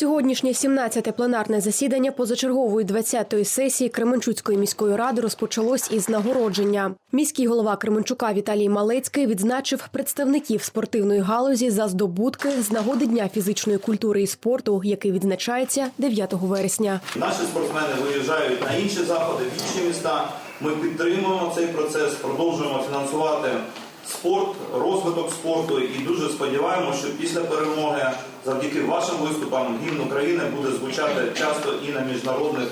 Сьогоднішнє 17-те пленарне засідання позачергової 20-ї сесії Кременчуцької міської ради розпочалось із нагородження. Міський голова Кременчука Віталій Малецький відзначив представників спортивної галузі за здобутки з нагоди Дня фізичної культури і спорту, який відзначається 9 вересня. Наші спортсмени виїжджають на інші заходи, в інші міста. Ми підтримуємо цей процес, продовжуємо фінансувати спорт, розвиток спорту і дуже сподіваємося, що після перемоги, завдяки вашим виступам, гімн України буде звучати часто і на міжнародних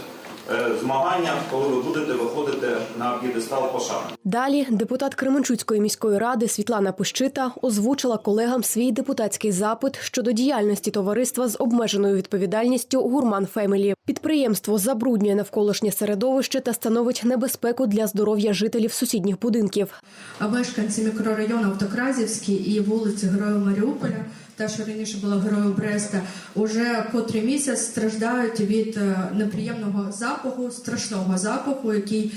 е, змаганнях, коли ви будете виходити на п'єдестал пошани. Далі депутат Кременчуцької міської ради Світлана Пущита озвучила колегам свій депутатський запит щодо діяльності товариства з обмеженою відповідальністю Гурман Фемелі. Підприємство забруднює навколишнє середовище та становить небезпеку для здоров'я жителів сусідніх будинків. А мешканці мікрорайону Автокразівський і вулиці Героїв Маріуполя, та що раніше була Героїв Бреста, уже котрий місяць страждають від е, неприємного запаху, страшного запаху, який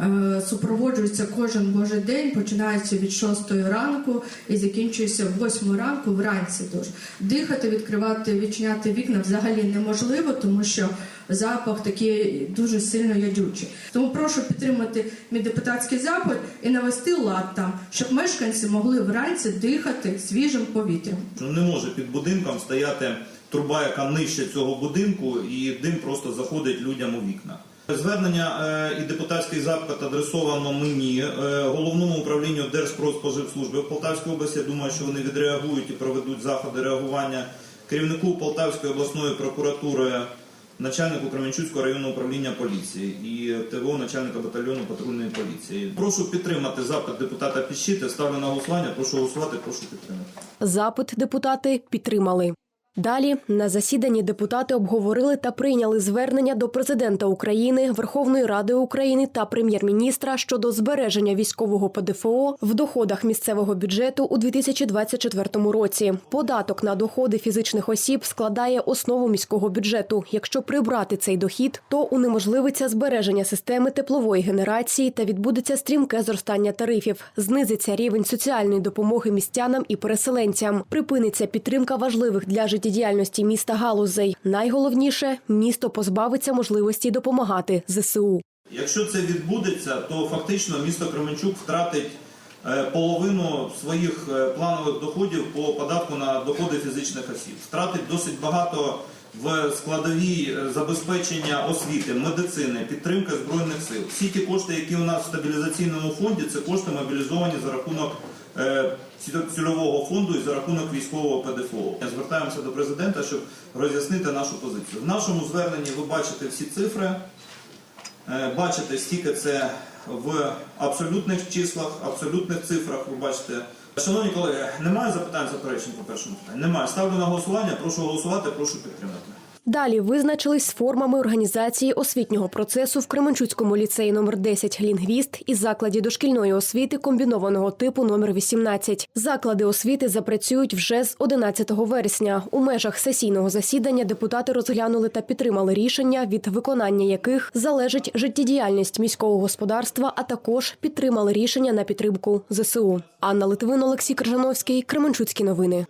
е, супроводжується кожен божий день, починається від 6 ранку і закінчується в 8 ранку вранці. Тож дихати, відкривати, відчиняти вікна взагалі неможливо, тому що запах такий дуже сильно ядючий. Тому прошу підтримати мій депутатський запит і навести лад там, щоб мешканці могли вранці дихати свіжим повітрям. Не може під будинком стояти труба, яка нижче цього будинку, і дим просто заходить людям у вікна. Звернення е, і депутатський запит адресовано мені, е, головному управлінню Держпродспоживслужби в Полтавській області. Я думаю, що вони відреагують і проведуть заходи реагування керівнику Полтавської обласної прокуратури, начальнику Кременчуцького районного управління поліції і ТВО начальника батальйону патрульної поліції. Прошу підтримати запит депутата Піщити. Ставлю на голосування. Прошу голосувати. Прошу підтримати. Запит депутати підтримали. Далі на засіданні депутати обговорили та прийняли звернення до президента України, Верховної Ради України та прем'єр-міністра щодо збереження військового ПДФО в доходах місцевого бюджету у 2024 році. Податок на доходи фізичних осіб складає основу міського бюджету. Якщо прибрати цей дохід, то унеможливиться збереження системи теплової генерації та відбудеться стрімке зростання тарифів. Знизиться рівень соціальної допомоги містянам і переселенцям. Припиниться підтримка важливих для життєдіяльності міста галузей. Найголовніше місто позбавиться можливості допомагати ЗСУ. Якщо це відбудеться, то фактично місто Кременчук втратить е, половину своїх е, планових доходів по податку на доходи фізичних осіб. Втратить досить багато в складовій е, забезпечення освіти, медицини, підтримки збройних сил. Всі ті кошти, які у нас в стабілізаційному фонді, це кошти мобілізовані за рахунок цільового фонду і за рахунок військового ПДФО. Звертаємося до президента, щоб роз'яснити нашу позицію. В нашому зверненні ви бачите всі цифри. Е, Бачите, скільки це в абсолютних числах, абсолютних цифрах. Ви бачите. Шановні колеги, немає запитань заперечень по першому питанню? Немає. Ставлю на голосування. Прошу голосувати, прошу підтримати. Далі визначились з формами організації освітнього процесу в Кременчуцькому ліцеї номер 10 «Лінгвіст» і закладі дошкільної освіти комбінованого типу номер 18. Заклади освіти запрацюють вже з 11 вересня. У межах сесійного засідання депутати розглянули та підтримали рішення, від виконання яких залежить життєдіяльність міського господарства, а також підтримали рішення на підтримку ЗСУ. Анна Литвин, Олексій Крижановський, Кременчуцькі новини.